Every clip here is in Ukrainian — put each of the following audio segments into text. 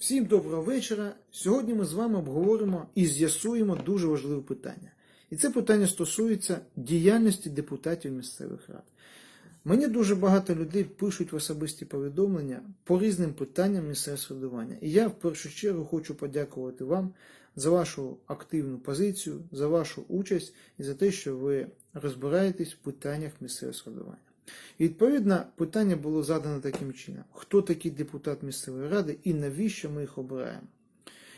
Всім доброго вечора. Сьогодні ми з вами обговоримо і з'ясуємо дуже важливе питання. І це питання стосується діяльності депутатів місцевих рад. Мені дуже багато людей пишуть в особисті повідомлення по різним питанням місцевого самоврядування. І я в першу чергу хочу подякувати вам за вашу активну позицію, за вашу участь і за те, що ви розбираєтесь в питаннях місцевого самоврядування. І відповідно питання було задано таким чином: хто такий депутат місцевої ради і навіщо ми їх обираємо?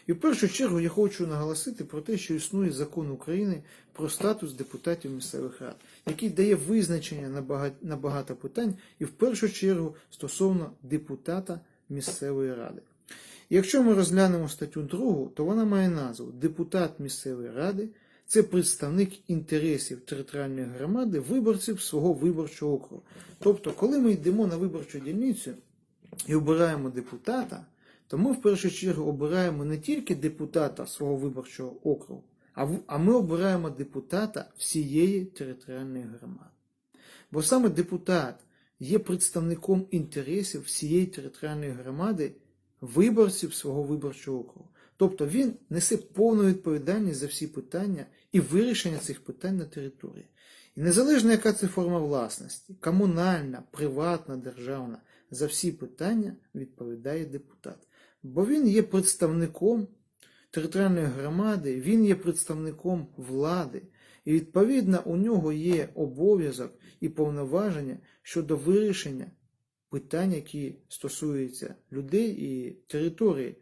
І в першу чергу я хочу наголосити про те, що існує закон України про статус депутатів місцевих рад, який дає визначення на багато, питань, і в першу чергу стосовно депутата місцевої ради. Якщо ми розглянемо статтю 2, то вона має назву Депутат місцевої ради це представник інтересів територіальної громади виборців свого виборчого округу. Тобто, коли ми йдемо на виборчу дільницю і обираємо депутата, то ми в першу чергу обираємо не тільки депутата свого виборчого округу, а ми обираємо депутата всієї територіальної громади. Бо саме депутат є представником інтересів всієї територіальної громади виборців свого виборчого округу. Тобто він несе повну відповідальність за всі питання і вирішення цих питань на території. І незалежно, яка це форма власності, комунальна, приватна, державна, за всі питання відповідає депутат. Бо він є представником територіальної громади, він є представником влади, і відповідно у нього є обов'язок і повноваження щодо вирішення питань, які стосуються людей і території,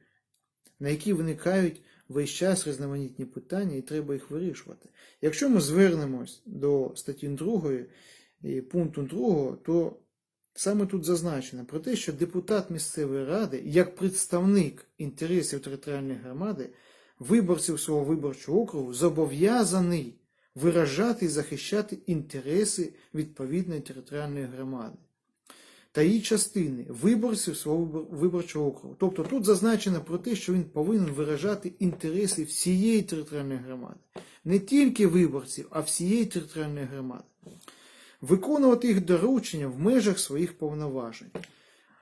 на які виникають весь час різноманітні питання, і треба їх вирішувати. Якщо ми звернемось до статті 2 і пункту 2, то саме тут зазначено про те, що депутат місцевої ради, як представник інтересів територіальної громади, виборців свого виборчого округу, зобов'язаний виражати і захищати інтереси відповідної територіальної громади та її частини виборців свого виборчого округу. Тобто тут зазначено про те, що він повинен виражати інтереси всієї територіальної громади, не тільки виборців, а всієї територіальної громади. Виконувати їх доручення в межах своїх повноважень,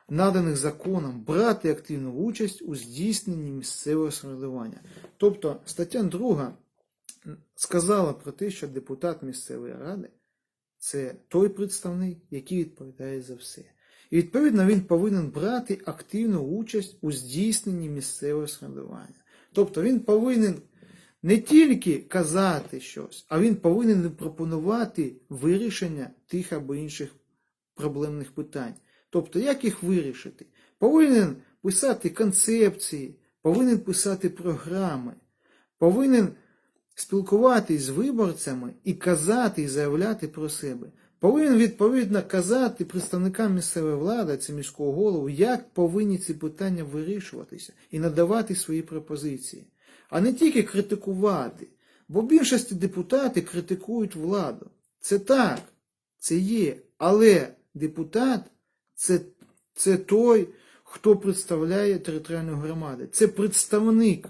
наданих законом, брати активну участь у здійсненні місцевого самоврядування. Тобто стаття 2 сказала про те, що депутат місцевої ради це той представник, який відповідає за все. І відповідно він повинен брати активну участь у здійсненні місцевого самоврядування. Тобто він повинен не тільки казати щось, а він повинен пропонувати вирішення тих або інших проблемних питань. Тобто, як їх вирішити? Повинен писати концепції, повинен писати програми, повинен спілкуватись з виборцями і казати і заявляти про себе. Повинен відповідно казати представникам місцевої влади, це міського голову, як повинні ці питання вирішуватися і надавати свої пропозиції, а не тільки критикувати. Бо більшості депутати критикують владу. Це так, це є. Але депутат це, це той, хто представляє територіальну громаду. Це представник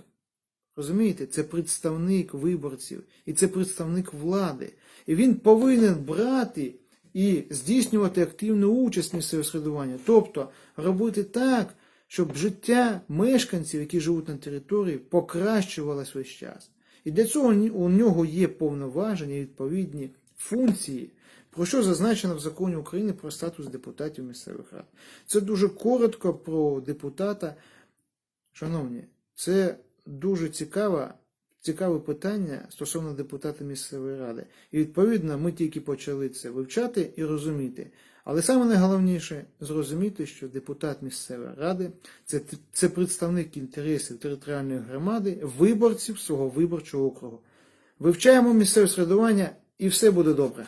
Розумієте, це представник виборців і це представник влади. І він повинен брати і здійснювати активну участь місцевого середування. Тобто робити так, щоб життя мешканців, які живуть на території, покращувалось весь час. І для цього у нього є повноваження і відповідні функції, про що зазначено в законі України про статус депутатів місцевих рад. Це дуже коротко про депутата. Шановні, це дуже цікаве, цікаве питання стосовно депутата місцевої ради. І відповідно ми тільки почали це вивчати і розуміти. Але саме найголовніше зрозуміти, що депутат місцевої ради це, це представник інтересів територіальної громади, виборців свого виборчого округу. Вивчаємо місцеве середування і все буде добре.